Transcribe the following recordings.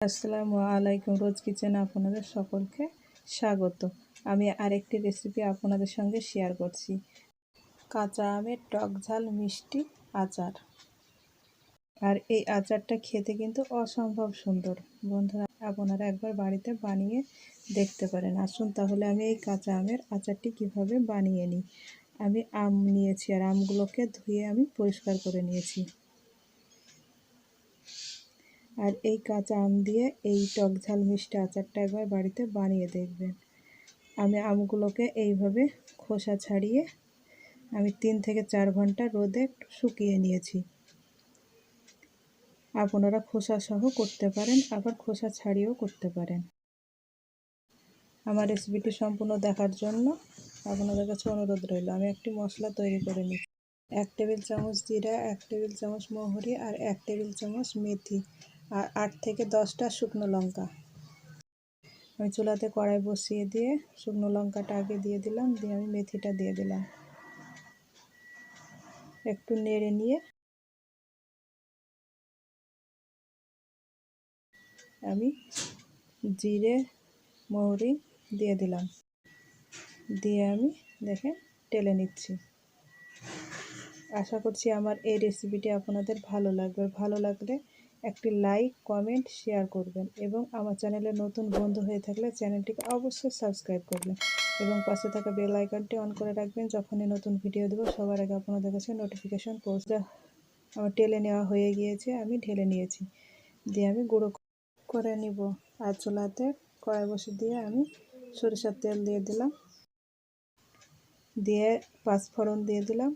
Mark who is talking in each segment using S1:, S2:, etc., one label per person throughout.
S1: আসসালামু আলাইকুম, রোজ কিচেনে আপনাদের সকলকে স্বাগত। আমি আরেকটি রেসিপি আপনাদের সঙ্গে শেয়ার করছি। কাঁচা আমের টক ঝাল মিষ্টি আচার। আর এই আচারটা খেতে কিন্তু অসম্ভব সুন্দর। বন্ধুরা, আপনারা একবার বাড়িতে বানিয়ে দেখতে পারেন। আসুন তাহলে আমি এই কাঁচা আমের আচারটি কীভাবে বানিয়ে নিই। আমি আম নিয়েছি আর আমগুলোকে ধুয়ে আমি পরিষ্কার করে নিয়েছি। আর এই কাঁচা আম দিয়ে এই টক ঝাল মিষ্টি আচারটা একবার বাড়িতে বানিয়ে দেখবেন। আমি আমগুলোকে এইভাবে খোসা ছাড়িয়ে আমি তিন থেকে চার ঘণ্টা রোদে একটু শুকিয়ে নিয়েছি। আপনারা খোসা সহ করতে পারেন, আবার খোসা ছাড়িয়েও করতে পারেন। আমার রেসিপিটি সম্পূর্ণ দেখার জন্য আপনাদের কাছে অনুরোধ রইল। আমি একটি মশলা তৈরি করে নিই এক টেবিল চামচ জিরা, এক টেবিল চামচ মহরি আর এক টেবিল চামচ মেথি। আর আট থেকে দশটা শুকনো লঙ্কা। আমি চুলাতে কড়াই বসিয়ে দিয়ে শুকনো লঙ্কাটা আগে দিয়ে দিলাম, দিয়ে আমি মেথিটা দিয়ে দিলাম। একটু নেড়ে নিয়ে আমি জিরে, মৌরি দিয়ে দিলাম। দিয়ে আমি দেখে টেলে নিচ্ছি। আশা করছি আমার এই রেসিপিটি আপনাদের ভালো লাগবে। ভালো লাগলে একটি লাইক, কমেন্ট, শেয়ার করবেন এবং আমার চ্যানেলে নতুন বন্ধু হয়ে থাকলে চ্যানেলটিকে অবশ্যই সাবস্ক্রাইব করবেন এবং পাশে থাকা বেল আইকনটি অন করে রাখবেন যখনই নতুন ভিডিও দেবো। সবার আগে আপনাদের কাছে নোটিফিকেশন পৌঁছে আমার টেলে নেওয়া হয়ে গিয়েছে, আমি ঢেলে নিয়েছি। দিয়ে আমি গুঁড়ো করে নিব। আর চুলাতে কড়াই বসে দিয়ে আমি সরিষার তেল দিয়ে দিলাম। দিয়ে পাঁচফোড়ন দিয়ে দিলাম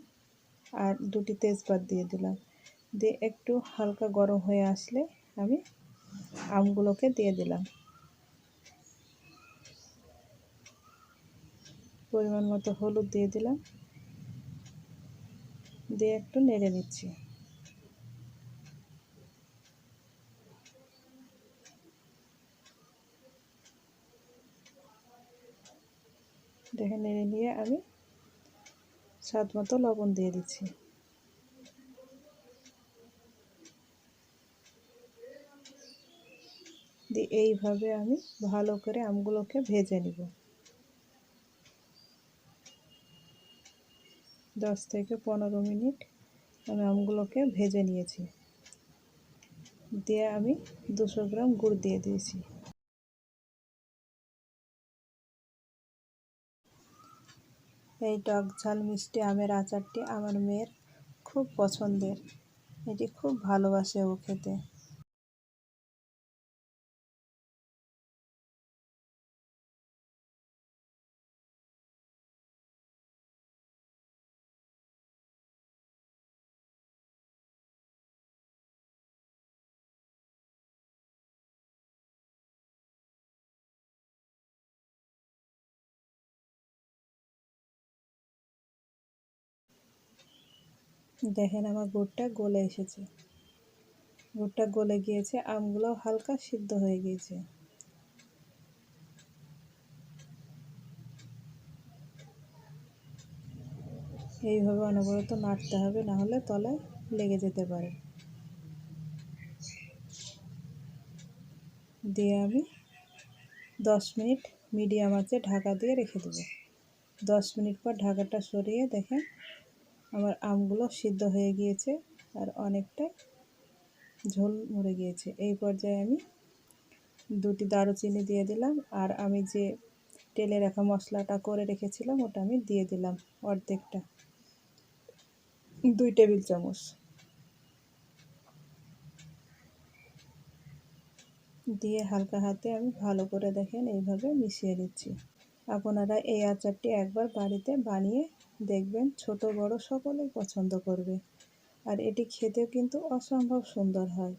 S1: আর দুটি তেজপাত দিয়ে দিলাম। দিয়ে একটু হালকা গরম হয়ে আসলে আমি আমগুলোকে দিয়ে দিলাম। পরিমাণ মতো হলুদ দিয়ে দিলাম। দিয়ে একটু নেড়ে নিচ্ছি। দেখে নেড়ে নিয়ে আমি স্বাদ মতো লবণ দিয়ে দিচ্ছি। দিয়ে এইভাবে আমি ভালো করে আমগুলোকে ভেজে নিব। দশ থেকে পনেরো মিনিট আমি আমগুলোকে ভেজে নিয়েছি। দিয়ে আমি দুশো গ্রাম গুড় দিয়ে দিয়েছি। এই টক ঝাল মিষ্টি আমের আচারটি আমার মেয়ের খুব পছন্দের। এটি খুব ভালোবাসে ও খেতে। দেখেন আমার গুড়টা গলে এসেছে। গুড়টা গলে গিয়েছে আমগুলো হালকা সিদ্ধ হয়ে গিয়েছে। এইভাবে অনবরত নাড়তে হবে, না হলে তলায় লেগে যেতে পারে। দিয়ে আমি দশ মিনিট মিডিয়াম আছে ঢাকা দিয়ে রেখে দেবো। দশ মিনিট পর ঢাকাটা সরিয়ে দেখেন আমার আমগুলো সিদ্ধ হয়ে গিয়েছে আর অনেকটা ঝোল মরে গিয়েছে। এই পর্যায়ে আমি দুটি দারুচিনি দিয়ে দিলাম আর আমি যে তেলে রাখা মশলাটা করে রেখেছিলাম ওটা আমি দিয়ে দিলাম অর্ধেকটা। দুই টেবিল চামচ। দিয়ে হালকা হাতে আমি ভালো করে দেখেন এইভাবে মিশিয়ে দিচ্ছি। আপনারা এই আচারটি একবার বাড়িতে বানিয়ে দেখবেন ছোট বড় সকলেই পছন্দ করবে। আর এটি খেতেও কিন্তু অসম্ভব সুন্দর হয়।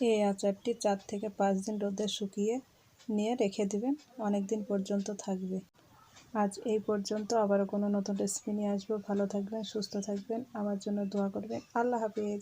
S1: এই আচারটি চার থেকে পাঁচ দিন রোদে শুকিয়ে নিয়ে রেখে দিবেন। অনেক দিন পর্যন্ত থাকবে। আজ এই পর্যন্ত। আবারও কোনো নতুন রেসিপি নিয়ে আসব। ভালো থাকবেন, সুস্থ থাকবেন। আমার জন্য দোয়া করবেন। আল্লাহ হাফিজ।